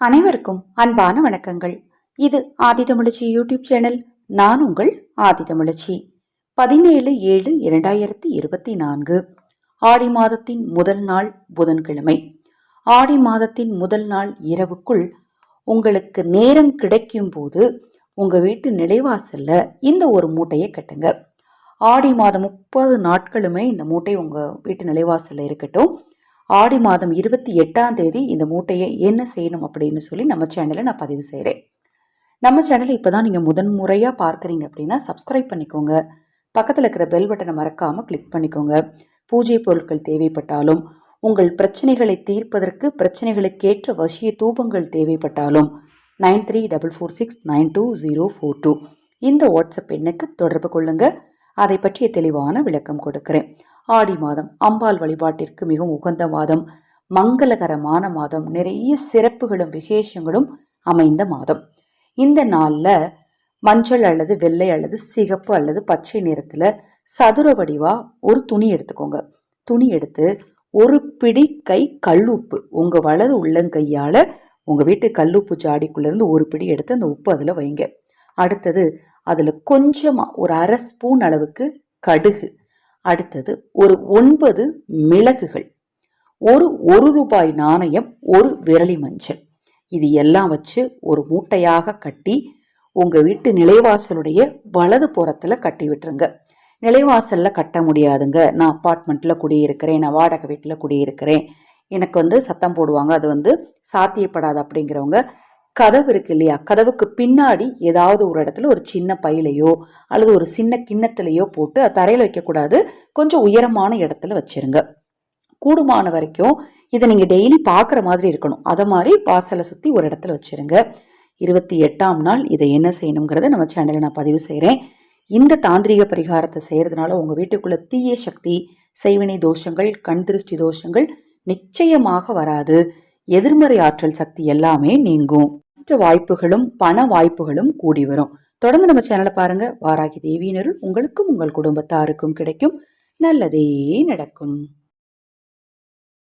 அனைவருக்கும் அன்பான வணக்கங்கள். இது ஆதிதமிழச்சி யூடியூப் சேனல் நான் உங்கள் ஆதிதமிழச்சி பதினேழு ஏழு இரண்டாயிரத்தி இருபத்தி நான்கு. ஆடி மாதத்தின் முதல் நாள் புதன்கிழமை. ஆடி மாதத்தின் முதல் நாள் இரவுக்குள் உங்களுக்கு நேரம் கிடைக்கும் போது உங்கள் வீட்டு நிலைவாசல்ல இந்த ஒரு மூட்டையை கட்டுங்க. ஆடி மாதம் முப்பது நாட்களுமே இந்த மூட்டை உங்கள் வீட்டு நிலைவாசல்ல இருக்கட்டும். ஆடி மாதம் இருபத்தி எட்டாம் தேதி இந்த மூட்டையை என்ன செய்யணும் அப்படின்னு சொல்லி நம்ம சேனலை நான் பதிவு செய்கிறேன் நம்ம சேனலை இப்போ தான் நீங்கள் முதன் முறையாக பார்க்குறீங்க அப்படின்னா சப்ஸ்கிரைப் பண்ணிக்கோங்க. பக்கத்தில் இருக்கிற பெல் பட்டனை மறக்காமல் கிளிக் பண்ணிக்கோங்க. பூஜை பொருட்கள் தேவைப்பட்டாலும் உங்கள் பிரச்சனைகளை தீர்ப்பதற்கு பிரச்சனைகளுக்கேற்ற வசிய தூபங்கள் தேவைப்பட்டாலும் nine three double four six nine two zero four two இந்த வாட்ஸ்அப் எண்ணுக்கு தொடர்பு கொள்ளுங்கள் அதை பற்றிய தெளிவான விளக்கம் கொடுக்கிறேன். ஆடி மாதம் அம்பாள் வழிபாட்டிற்கு மிகவும் உகந்த மாதம் மங்களகரமான மாதம் நிறைய சிறப்புகளும் விசேஷங்களும் அமைந்த மாதம். இந்த நாளில் மஞ்சள் அல்லது வெள்ளை அல்லது சிகப்பு அல்லது பச்சை நிறத்தில் சதுர வடிவாக ஒரு துணி எடுத்துக்கோங்க. துணி எடுத்து ஒரு பிடி கை கல்லுப்பு உங்கள் வலது உள்ளங்கையால் உங்கள் வீட்டு கல்லுப்பு ஜாடிக்குள்ளேருந்து ஒரு பிடி எடுத்து அந்த உப்பு அதில் வைங்க. அடுத்தது அதில் கொஞ்சமாக ஒரு அரை ஸ்பூன் அளவுக்கு கடுகு அடுத்தது ஒரு ஒன்பது மிளகுகள் ஒரு ஒரு ரூபாய் நாணயம் ஒரு விரலி மஞ்சள். இது எல்லாம் வச்சு ஒரு மூட்டையாக கட்டி உங்கள் வீட்டு நிலைவாசலுடைய வலது புறத்தில் கட்டி விட்டுருங்க. நிலைவாசலில் கட்ட முடியாதுங்க. நான் அப்பார்ட்மெண்ட்டில் குடியிருக்கிறேன் நான் வாடகை வீட்டில் குடியிருக்கிறேன். எனக்கு வந்து சத்தம் போடுவாங்க. அது வந்து சாத்தியப்படாது அப்படிங்கிறவங்க கதவு இருக்கு இல்லையா? கதவுக்கு பின்னாடி ஏதாவது ஒரு இடத்துல ஒரு சின்ன பையிலையோ அல்லது ஒரு சின்ன கிண்ணத்திலையோ போட்டு அது தரையில் வைக்கக்கூடாது. கொஞ்சம் உயரமான இடத்துல வச்சிருங்க. கூடுமான வரைக்கும் இதை நீங்கள் டெய்லி பார்க்குற மாதிரி இருக்கணும். அதை மாதிரி வாசலை சுற்றி ஒரு இடத்துல வச்சிருங்க. இருபத்தி எட்டாம் நாள் இதை என்ன செய்யணுங்கிறத நம்ம சேனலில் நான் பதிவு செய்கிறேன் இந்த தாந்திரிக பரிகாரத்தை செய்கிறதுனால உங்கள் வீட்டுக்குள்ளே தீய சக்தி செய்வினை தோஷங்கள் கண் திருஷ்டி தோஷங்கள் நிச்சயமாக வராது. எதிர்மறை ஆற்றல் சக்தி எல்லாமே நீங்கும். வாய்ப்புகளும் பண வாய்ப்புகளும் கூடி வரும். தொடர்ந்து நம்ம சேனலை பாருங்க. வாராகி தேவியினருள் உங்களுக்கும் உங்கள் குடும்பத்தாருக்கும் கிடைக்கும். நல்லதே நடக்கும்.